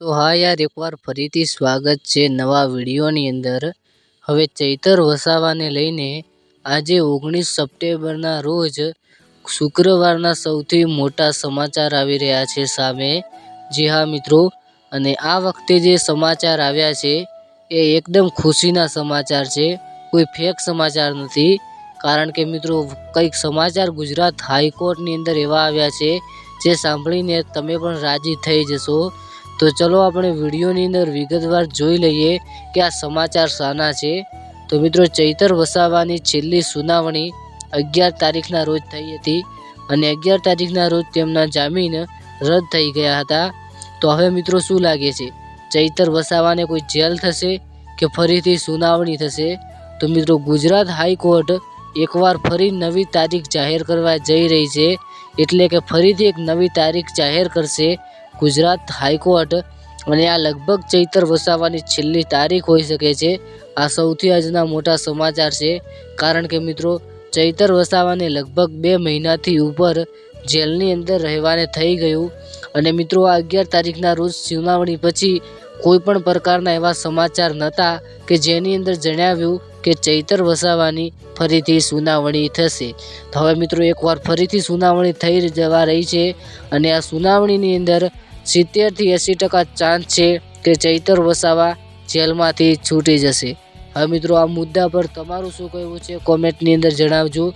તો હા યાર, એકવાર ફરીથી સ્વાગત છે નવા વિડીયોની અંદર. હવે ચૈતર વસાવાને લઈને આજે ઓગણીસ સપ્ટેમ્બરના રોજ શુક્રવારના સૌથી મોટા સમાચાર આવી રહ્યા છે સામે. જી હા મિત્રો, અને આ વખતે જે સમાચાર આવ્યા છે એ એકદમ ખુશીના સમાચાર છે. કોઈ ફેક સમાચાર નથી. કારણ કે મિત્રો, કંઈક સમાચાર ગુજરાત હાઈકોર્ટની અંદર એવા આવ્યા છે જે સાંભળીને તમે પણ રાજી થઈ જશો. તો ચલો આપણે વિડીયોની અંદર વિગતવાર જોઈ લઈએ કે આ સમાચાર શાના છે. તો મિત્રો ચૈતર વસાવાની છેલ્લી સુનાવણી અગિયાર તારીખના રોજ થઈ હતી અને અગિયાર તારીખના રોજ તેમના જામીન રદ થઈ ગયા હતા. તો હવે મિત્રો શું લાગે છે? ચૈતર વસાવાને કોઈ જેલ થશે કે ફરીથી સુનાવણી થશે? તો મિત્રો ગુજરાત હાઈકોર્ટ એકવાર ફરી નવી તારીખ જાહેર કરવા જઈ રહી છે. એટલે કે ફરીથી એક નવી તારીખ જાહેર કરશે ગુજરાત હાઈકોર્ટ અને આ લગભગ ચૈતર વસાવાની છેલ્લી તારીખ હોઈ શકે છે. આ સૌથી આજના મોટા સમાચાર છે. કારણ કે મિત્રો, ચૈતર વસાવાને લગભગ બે મહિનાથી ઉપર જેલની અંદર રહેવાને થઈ ગયું અને મિત્રો, આ અગિયાર તારીખના રોજ સુનાવણી પછી કોઈ પણ પ્રકારના એવા સમાચાર નહોતા કે જેની અંદર જણાવ્યું કે ચૈતર વસાવાની ફરીથી સુનાવણી થશે. તો હવે મિત્રો, એકવાર ફરીથી સુનાવણી થઈ જવા રહી છે અને આ સુનાવણીની અંદર સિત્તેરથી એંસી ટકા ચાન્સ છે કે ચૈતર વસાવા જેલમાંથી છૂટી જશે. હવે મિત્રો, આ મુદ્દા પર તમારું શું કહેવું છે? કોમેન્ટની અંદર જણાવજો.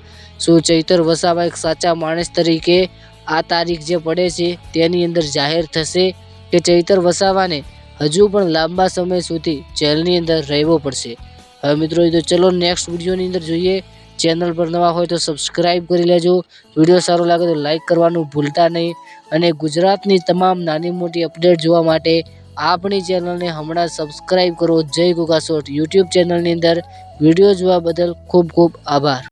શું ચૈતર વસાવા એક સાચા માણસ તરીકે આ તારીખ જે પડે છે તેની અંદર જાહેર થશે કે ચૈતર વસાવાને હજુ પણ લાંબા સમય સુધી જેલની અંદર રહેવો પડશે? હવે મિત્રો તો ચલો નેક્સ્ટ વિડીયોની અંદર જોઈએ. ચેનલ પર નવા હોય તો સબસ્ક્રાઈબ કરી લેજો. વીડિયો સારો લાગે તો લાઇક કરવાનું ભૂલતા નહીં. અને ગુજરાતની તમામ નાની મોટી અપડેટ જોવા માટે આપણી ચેનલને હમણાં સબસ્ક્રાઈબ કરો. જય ગોગાસોટ યુટ્યુબ ચેનલની અંદર. વીડિયો જોવા બદલ ખૂબ ખૂબ આભાર.